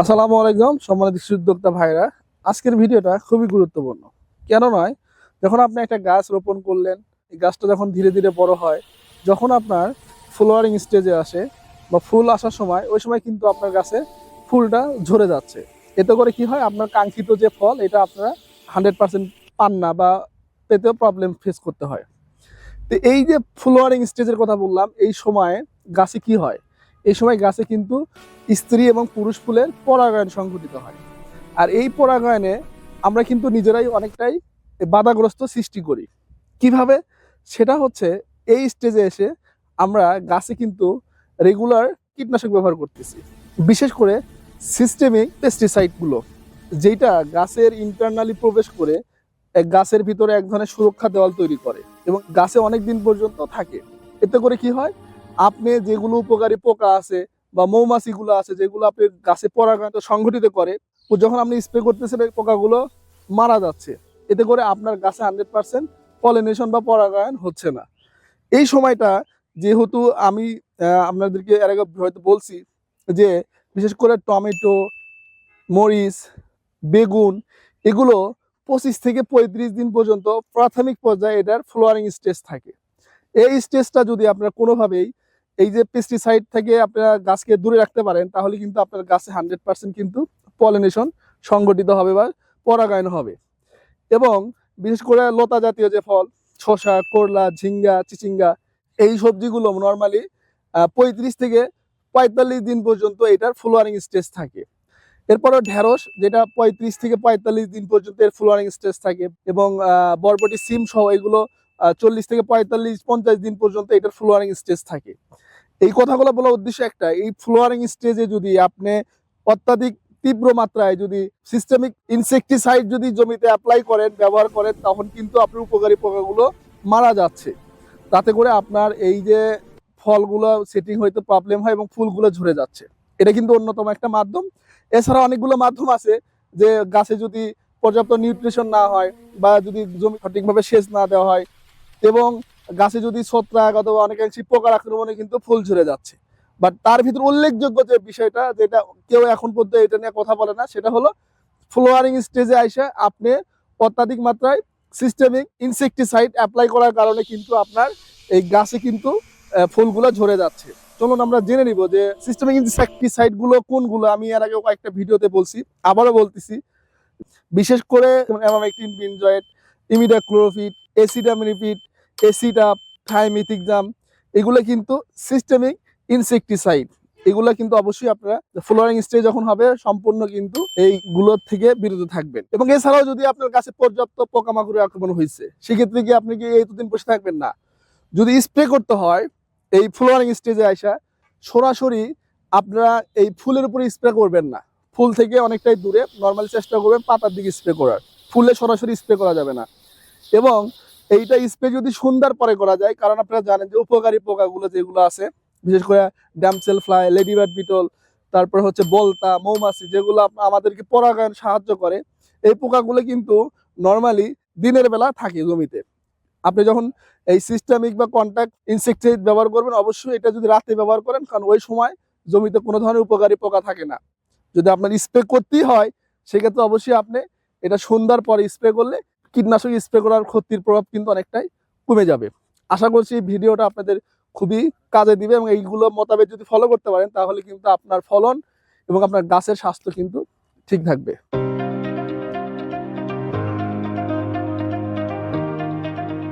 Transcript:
আসসালামু আলাইকুম সম্মানিত উদ্যোক্তা ভাইরা। আজকের ভিডিওটা খুবই গুরুত্বপূর্ণ। কেন নয়? যখন আপনি একটা গাছ রোপণ করলেন, এই গাছটা যখন ধীরে ধীরে বড় হয়, যখন আপনার ফ্লোয়ারিং স্টেজে আসে বা ফুল আসার সময়, ওই সময় কিন্তু আপনার গাছে ফুলটা ঝরে যাচ্ছে। এতে করে কি হয়? আপনার কাঙ্ক্ষিত যে ফল, এটা আপনারা হান্ড্রেড পার্সেন্ট পান না বা পেতেও প্রবলেম ফেস করতে হয়। তো এই যে ফ্লোয়ারিং স্টেজের কথা বললাম, এই সময়ে গাছে কি হয়? এই সময় গাছে কিন্তু স্ত্রী এবং পুরুষ ফুলের পরাগায়ন সংঘটিত হয়। আর এই পরাগায়নে আমরা কিন্তু নিজেরাই অনেকটাই বাধাগ্রস্ত সৃষ্টি করি। কীভাবে? সেটা হচ্ছে এই স্টেজে এসে আমরা গাছে কিন্তু রেগুলার কীটনাশক ব্যবহার করতেছি। বিশেষ করে সিস্টেমিক পেস্টিসাইডগুলো যেটা গাছের ইন্টারনালি প্রবেশ করে গাছের ভিতরে এক ধরনের সুরক্ষা দেওয়াল তৈরি করে এবং গাছে অনেক দিন পর্যন্ত থাকে। এতে করে কি হয়? আপনি যেগুলো উপকারী পোকা আছে বা মৌমাছিগুলো আছে, যেগুলো আপনি গাছে পরাগায়ন সংঘটিত করে, ও যখন আপনি স্প্রে করতেছেন এই পোকাগুলো মারা যাচ্ছে। এতে করে আপনার গাছে হান্ড্রেড পার্সেন্ট পলিনেশন বা পরাগায়ন হচ্ছে না। এই সময়টা যেহেতু আমি আপনাদেরকে এর আগে হয়তো বলছি যে, বিশেষ করে টমেটো, মরিচ, বেগুন, এগুলো পঁচিশ থেকে পঁয়ত্রিশ দিন পর্যন্ত প্রাথমিক পর্যায়ে এটার ফ্লোয়ারিং স্টেজ থাকে। এই স্টেজটা যদি আপনারা কোনোভাবেই এই যে পেস্টিসাইড থেকে আপনারা গাছকে দূরে রাখতে পারেন, তাহলে কিন্তু আপনার গাছে হান্ড্রেড পার্সেন্ট কিন্তু পলিনেশন সংগঠিত হবে বা পরাগায়ন হবে। এবং বিশেষ করে লতা জাতীয় যে ফল, শসা, করলা, ঝিঙ্গা, চিচিঙ্গা, এই সবজিগুলো নর্মালি পঁয়ত্রিশ থেকে পঁয়তাল্লিশ দিন পর্যন্ত এটার ফ্লোয়ারিং স্টেজ থাকে। এরপরে ঢেঁড়স, যেটা পঁয়ত্রিশ থেকে পঁয়তাল্লিশ দিন পর্যন্ত এর ফ্লোয়ারিং স্টেজ থাকে এবং বরবটি, সিম সহ এগুলো চল্লিশ থেকে পঁয়তাল্লিশ, পঞ্চাশ দিন পর্যন্ত এটার ফ্লোয়ারিং স্টেজ থাকে। এই কথাগুলো বলার উদ্দেশ্য একটা, এই ফ্লোয়ারিং স্টেজে যদি আপনি অত্যাধিক তীব্র মাত্রায় যদি সিস্টেমিক ইনসেকটিসাইড যদি জমিতে অ্যাপ্লাই করেন, ব্যবহার করেন, তখন কিন্তু আপনার উপকারী পোকাগুলো মারা যাচ্ছে। তাতে করে আপনার এই যে ফলগুলো সেটিং হইতে প্রবলেম হয় এবং ফুলগুলো ঝরে যাচ্ছে। এটা কিন্তু অন্যতম একটা মাধ্যম। এছাড়া অনেকগুলো মাধ্যম আছে যে গাছে যদি পর্যাপ্ত নিউট্রিশন না হয় বা যদি জমি সঠিকভাবে সেচ না দেওয়া হয় এবং গাছে যদি ছত্রাক অথবা অনেকাংশে পোকার আক্রমণে কিন্তু ফুল ঝরে যাচ্ছে। বাট তার ভিতরে উল্লেখযোগ্য যে বিষয়টা, যেটা কেউ এখন পর্যন্ত এটা নিয়ে কথা বলে না, সেটা হলো ফ্লোয়ারিং স্টেজে আইসা আপনি অত্যাধিক মাত্রায় সিস্টেমিক ইনসেকটিসাইড অ্যাপ্লাই করার কারণে কিন্তু আপনার এই গাছে কিন্তু ফুলগুলো ঝরে যাচ্ছে। চলুন আমরা জেনে নিব যে সিস্টেমিক ইনসেকটিসাইডগুলো কোনগুলো? আমি এর আগে কয়েকটা ভিডিওতে বলছি, আবারও বলতেছি। বিশেষ করে অ্যামামেকটিন বিনজয়েট ইমিডাক্লোরোফিট এসিডামিনিফিট এসিডাপ থাইমিথিকজাম এগুলো কিন্তু সিস্টেমিক ইনসেকটিসাইড এগুলো কিন্তু অবশ্যই আপনারা ফ্লোয়ারিং স্টেজ যখন হবে, সম্পূর্ণ কিন্তু এইগুলোর থেকে বিরত থাকবেন। এবং এছাড়াও যদি আপনার কাছে পর্যাপ্ত পোকামাকড়ের আক্রমণ হয়েছে, সেক্ষেত্রে কি আপনি কি এই দুদিন বসে থাকবেন না? যদি স্প্রে করতে হয়, এই ফ্লোয়ারিং স্টেজে আসা সরাসরি আপনারা এই ফুলের উপরে স্প্রে করবেন না। ফুল থেকে অনেকটাই দূরে নর্মালি চেষ্টা করবেন পাতার দিকে স্প্রে করার। ফুলে সরাসরি স্প্রে করা যাবে না। এবং এইটা স্প্রে যদি সন্ধ্যার পরে করা যায়, কারণ আপনারা জানেন যে উপকারী পোকাগুলো যেগুলো আছে, বিশেষ করে ড্যামসেল ফ্লাই লেডিবার্ড বিটল, তারপর হচ্ছে বলতা, মৌমাছি, যেগুলো আমাদেরকে পরাগায়ন সাহায্য করে, এই পোকাগুলো কিন্তু নর্মালি দিনের বেলা থাকে জমিতে। আপনি যখন এই সিস্টেমিক বা কন্ট্যাক্ট ইনসেকটিসাইড ব্যবহার করবেন, অবশ্যই এটা যদি রাতে ব্যবহার করেন, কারণ ওই সময় জমিতে কোনো ধরনের উপকারী পোকা থাকে না। যদি আপনার স্প্রে করতেই হয়, সেক্ষেত্রে অবশ্যই আপনি এটা সন্ধ্যার পরে স্প্রে করলে কীটনাশক স্প্রে করার ক্ষতির প্রভাব কিন্তু অনেকটাই কমে যাবে। আশা করছি ভিডিওটা আপনাদের খুবই কাজে দিবে এবং এইগুলো মোতাবেক যদি ফলো করতে পারেন, তাহলে কিন্তু আপনার ফলন এবং আপনার গাছের স্বাস্থ্য কিন্তু ঠিক থাকবে।